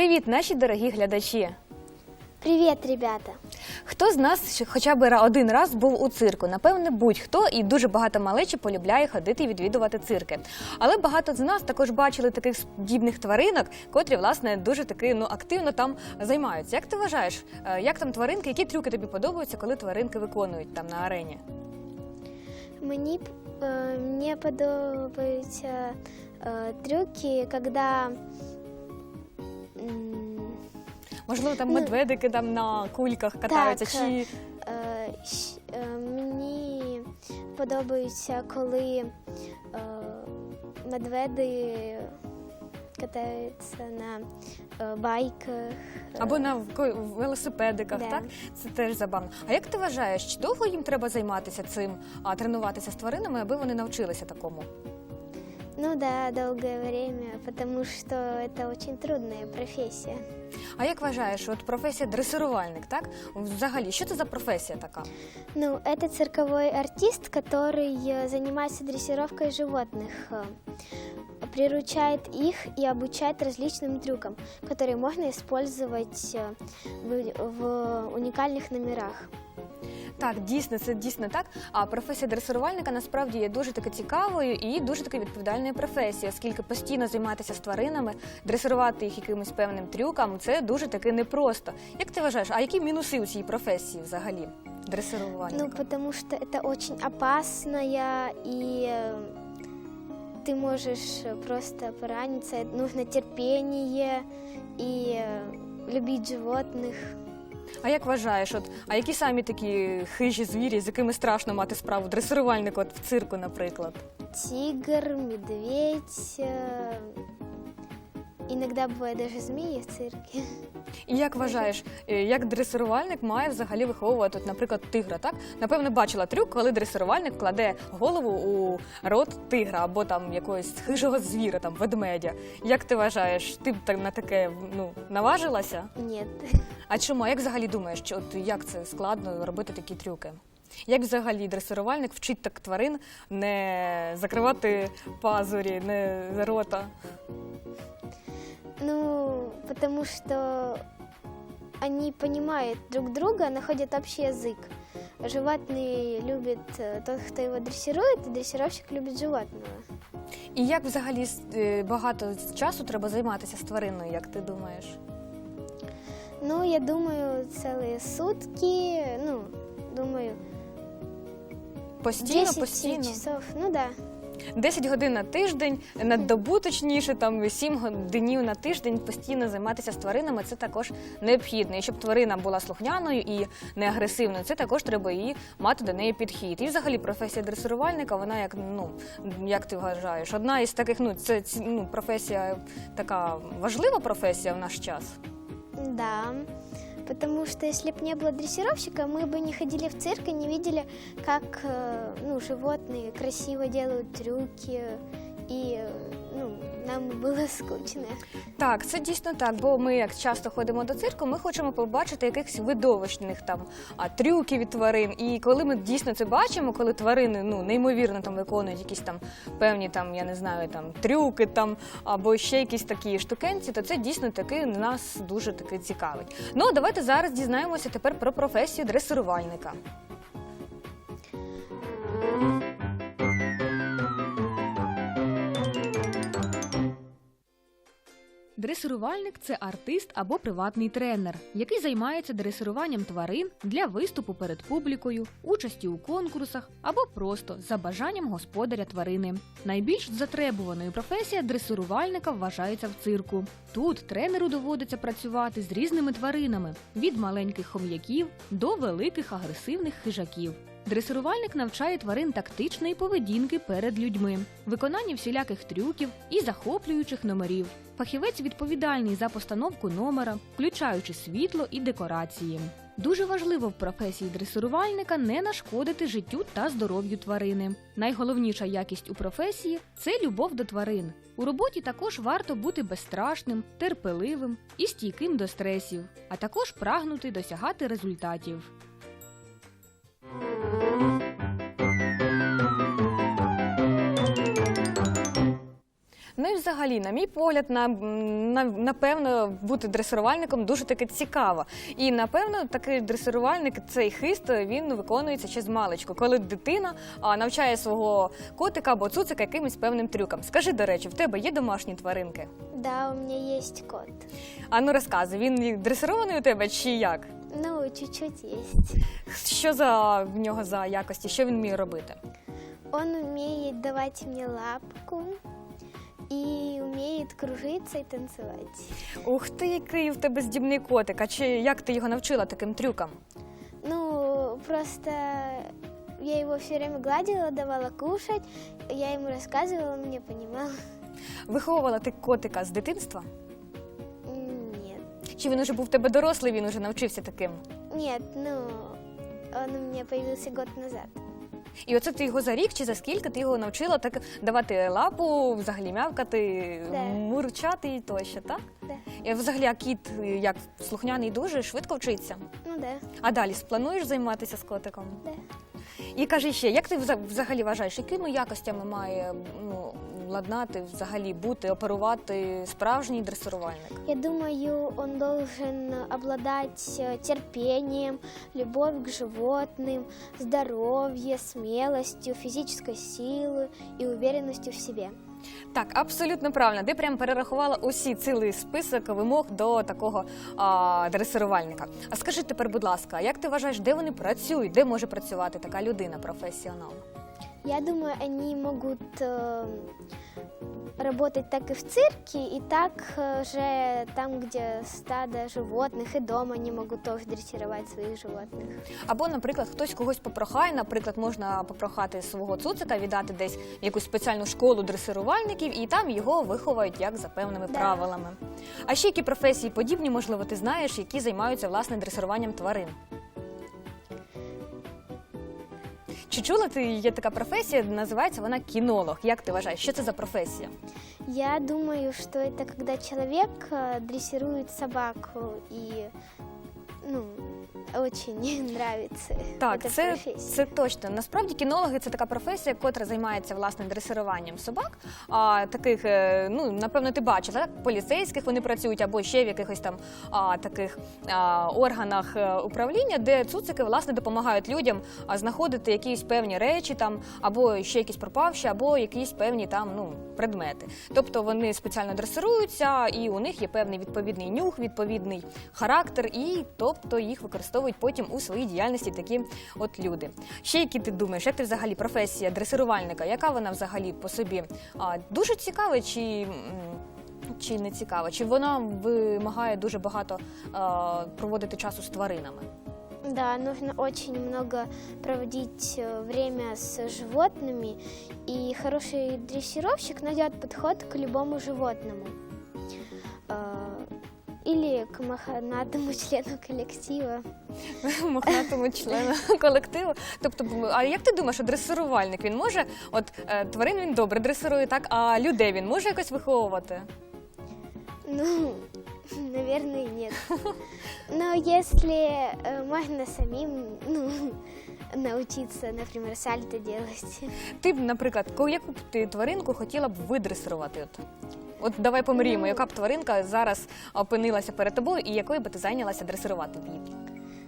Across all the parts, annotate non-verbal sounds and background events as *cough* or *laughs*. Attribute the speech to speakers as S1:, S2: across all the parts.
S1: Привіт, наші дорогі глядачі!
S2: Привет, ребята!
S1: Хто з нас хоча б один раз був у цирку? Напевне, будь-хто і дуже багато малечі полюбляє ходити і відвідувати цирки. Але багато з нас також бачили таких подібних тваринок, котрі власне дуже таки ну активно там займаються. Як ти вважаєш, е, як там тваринки, які трюки тобі подобаються, коли тваринки виконують там на арені?
S2: Мені, е, мені подобаються е, трюки, когда м,
S1: Можливо, там
S2: Ну,
S1: медведики там на кульках катаються,
S2: так,
S1: чи
S2: е, щ- е, мені подобається, коли е, медведи катаються на е, байках.
S1: або на велосипедиках,
S2: Да.
S1: так це теж забавно. А як ти вважаєш, чи довго їм треба займатися цим, а тренуватися з тваринами, аби вони навчилися такому?
S2: Ну да, долгое время, потому что это очень трудная профессия.
S1: А як вважаєш, от професія дресирувальник, так? Взагалі, що це за професія така?
S2: Ну, это цирковой артист, который э, занимается дрессировкой животных, э, приручает их и обучает различным трюкам, которые можно использовать э, в, в уникальных номерах.
S1: Так, дійсно, це дійсно так. А професія дресирувальника насправді є дуже таки цікавою і дуже таки відповідальною професією, оскільки постійно займатися з тваринами, дресирувати їх якимось певним трюкам, це дуже таки непросто. Як ти вважаєш, а які мінуси у цій професії взагалі? Дресирувальника?
S2: Ну, потому что это очень опасная и э, ты можешь просто пораниться. Нужно терпение и э, любить животных.
S1: А як вважаєш, от а які самі такі хижі звірі, з якими страшно мати справу дресирувальник, от в цирку, наприклад?
S2: Тигр, медведь. э, Иногда бывают даже змеи в цирке.
S1: І як вважаєш, е, як дресирувальник має взагалі виховувати, от, наприклад, тигра? Так напевно, бачила трюк, коли дресирувальник кладе голову у рот тигра або там якогось хижого звіра, там ведмедя. Як ти вважаєш, ти б так на таке ну наважилася?
S2: Нет.
S1: А чому? А як взагалі думаєш, що от як це складно робити такі трюки? Як взагалі дресирувальник вчить так тварин не закривати пазурі, не рота?
S2: Ну, потому что они понимают друг друга, находят общий язык. Животные любят э, тот, кто его дрессирует, и дрессировщик любит животного.
S1: І як взагалі е, багато часу треба займатися з твариною, як ти думаєш?
S2: Ну, я думаю, целые сутки, ну, думаю,
S1: Постійно,
S2: 10
S1: постійно.
S2: часов, ну да.
S1: 10 годин на тиждень, на добу точніше, там 7 годинів на тиждень постійно займатися з тваринами це також необхідно. І щоб тварина була слухняною і не агресивною, це також треба її мати до неї підхід. І взагалі професія дресирувальника, вона як ну як ти вважаєш, одна із таких, ну це ну, професія така важлива професія в наш час.
S2: Да, потому что если бы не было дрессировщика, мы бы не ходили в цирк и не видели, как э, ну, животные красиво делают трюки, э, ну, нам было скучно.
S1: Так, це дійсно так, бо ми як часто ходимо до цирку, ми хочемо побачити якихось видовищних там а, трюків від тварин. І коли ми дійсно це бачимо, коли тварини ну неймовірно там виконують якісь там певні там, я не знаю, там трюки там або ще якісь такі штукенці, то це дійсно таки нас дуже таки цікавить. Ну а давайте зараз дізнаємося тепер про професію дресирувальника.
S3: Дресирувальник це артист або приватний тренер, який займається дресируванням тварин для виступу перед публікою, участі у конкурсах або просто за бажанням господаря тварини. Найбільш затребуваною професія дресирувальника вважається в цирку. Тут тренеру доводиться працювати з різними тваринами від маленьких хом'яків до великих агресивних хижаків. Дресирувальник навчає тварин тактичної поведінки перед людьми, виконання всіляких трюків і захоплюючих номерів. Фахівець відповідальний за постановку номера, включаючи світло і декорації. Дуже важливо в професії дресирувальника не нашкодити життю та здоров'ю тварини. Найголовніша якість у професії це любов до тварин. У роботі також варто бути безстрашним, терпеливим і стійким до стресів, а також прагнути досягати результатів.
S1: Ну і взагалі, на мій погляд, на, на, напевно, бути дресирувальником дуже таки цікаво. І напевно, такий дресирувальник, цей хист, він виконується ще з маличку, коли дитина а, навчає свого котика або цуцика якимось певним трюкам. Скажи, до речі, в тебе є домашні тваринки?
S2: Да, у меня есть кот.
S1: А ну розказуй, він дресирований у тебе чи як?
S2: Ну, чуть-чуть есть.
S1: Що за в нього за якості? Що він вміє робити?
S2: Он умеет давать мне лапку и умеет кружиться и танцевать.
S1: Ух ти, який в тебе здібний котик. А чи як ти його навчила таким трюкам?
S2: Ну, просто я его все время гладила, давала кушать, я ему рассказывала, он понимал.
S1: Виховувала ти котика з дитинства?
S2: М, Нет.
S1: Чи він уже був в тебе дорослий, він уже навчився таким?
S2: Нет, ну, он у меня появился год назад.
S1: І оце ти його за рік чи за скільки ти його навчила так давати лапу, взагалі м'явкати,
S2: Да.
S1: мурчати і тощо, так?
S2: Да.
S1: І взагалі, а кіт як слухняний дуже швидко вчиться.
S2: Ну да,
S1: А далі плануєш займатися з котиком?
S2: да.
S1: І кажи ще, як ти вза- взагалі вважаєш, якими якостями має ну, ладнати взагалі бути, оперувати справжній дресирувальник?
S2: Я думаю, он должен обладать э, терпением, любовь к животным, здоровье, смелостью, физической силой и уверенностью в себе.
S1: Так, абсолютно правильно. Ти прям перерахувала усі цілий список вимог до такого а, дресирувальника. А скажи тепер, будь ласка, як ти вважаєш, де вони працюють, де може працювати така людина, професіонал?
S2: Я думаю, они могут э, работать так и в цирке, и так э, же там, где стадо животных, и дома они могут тоже дрессировать своих животных.
S1: Або, наприклад, хтось когось попрохає. Наприклад, можна попрохати свого цуцика, віддати десь в якусь спеціальну школу дресирувальників, і там його виховають як за певними
S2: Да.
S1: правилами. А ще які професії подібні, можливо, ти знаєш, які займаються власне дресируванням тварин? Чи чула ти є така професія? Називається вона кінолог. Як ти вважаєш, що це за професія?
S2: Я думаю, что это когда человек э, собаку, и ну, очень *laughs* нравится
S1: Так,
S2: эта
S1: це, це точно. Насправді кінологи це така професія, котра займається власне дресируванням собак. А таких, е, ну напевно, ти бачила, так? поліцейських вони працюють або ще в якихось там а, таких а, органах е, управління, де цуцики власне допомагають людям а, знаходити якісь певні речі там, або ще якісь пропавші, або якісь певні там ну предмети. Тобто вони спеціально дресируються, і у них є певний відповідний нюх, відповідний характер, і тобто їх використовують потім у своїй діяльності такі от люди. Ще які ти думаєш, як ти взагалі професія дресирувальника, яка вона взагалі по собі а, дуже цікава чи. Чи не цікава? Чи вона вимагає дуже багато а, проводити часу з тваринами?
S2: Да, нужно очень много проводить э, время с животными, и хороший дрессировщик найдет подход к любому животному. Или к мохнатому члену колектива. *laughs*
S1: мохнатому члену колективу. Тобто, а як ти думаєш, дресирувальник він може, от е, тварин він добре дресирує, так, а людей він може якось виховувати?
S2: Ну, *laughs* наверное, нет. *laughs* Но если можна можно самим ну, научиться, например, сальто делать.
S1: Ти б, наприклад, ко- яку б ти тваринку хотіла б видресирувати? От, от давай помріємо,
S2: Ну.
S1: яка б тваринка зараз опинилася перед тобою, і якою би ти зайнялася дресирувати б її?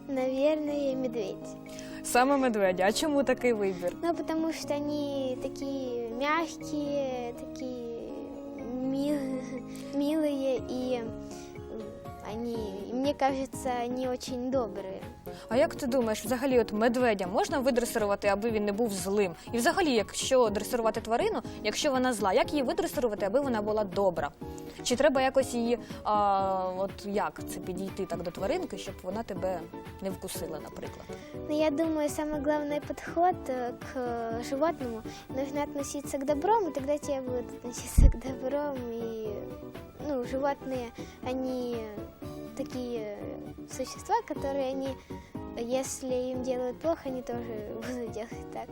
S2: Наверное, медведь.
S1: Саме медведя. А чому такий вибір?
S2: Ну, потому что они такие мягкие, такие мил- милые, и м, они, и мне кажется, они очень добрые.
S1: А як ти думаєш, взагалі, от медведя можна видресирувати, аби він не був злим? І взагалі, якщо дресирувати тварину, якщо вона зла, як її видресирувати, аби вона була добра? Чи треба якось її, а, от як це підійти так до тваринки, щоб вона тебе не вкусила, наприклад?
S2: Но я думаю, самый главный подход э, к э, животному нужно относиться к добром, и тогда тебе будут относиться к добром. И ну, животные, они такие существа, которые они если им делают плохо, они тоже *laughs* будут делать так.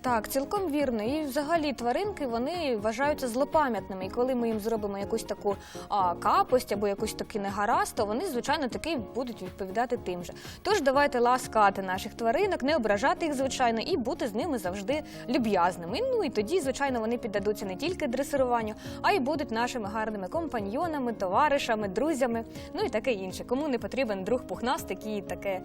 S1: Так, цілком вірно. І взагалі тваринки вони вважаються злопам'ятними. І коли ми їм зробимо якусь таку а, капость або якусь такий негаразд, то вони, звичайно, таки будуть відповідати тим же. Тож давайте ласкати наших тваринок, не ображати їх, звичайно, і бути з ними завжди люб'язними. Ну і тоді, звичайно, вони піддадуться не тільки дресируванню, а й будуть нашими гарними компаньйонами, товаришами, друзями, ну і таке інше. Кому не потрібен друг пухнастик і таке,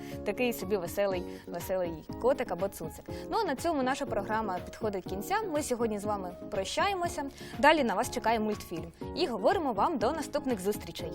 S1: такий собі веселий, веселий котик або цуцик. Ну а на цьому наша програма підходить кінця. Ми сьогодні з вами прощаємося. Далі на вас чекає мультфільм і говоримо вам до наступних зустрічей.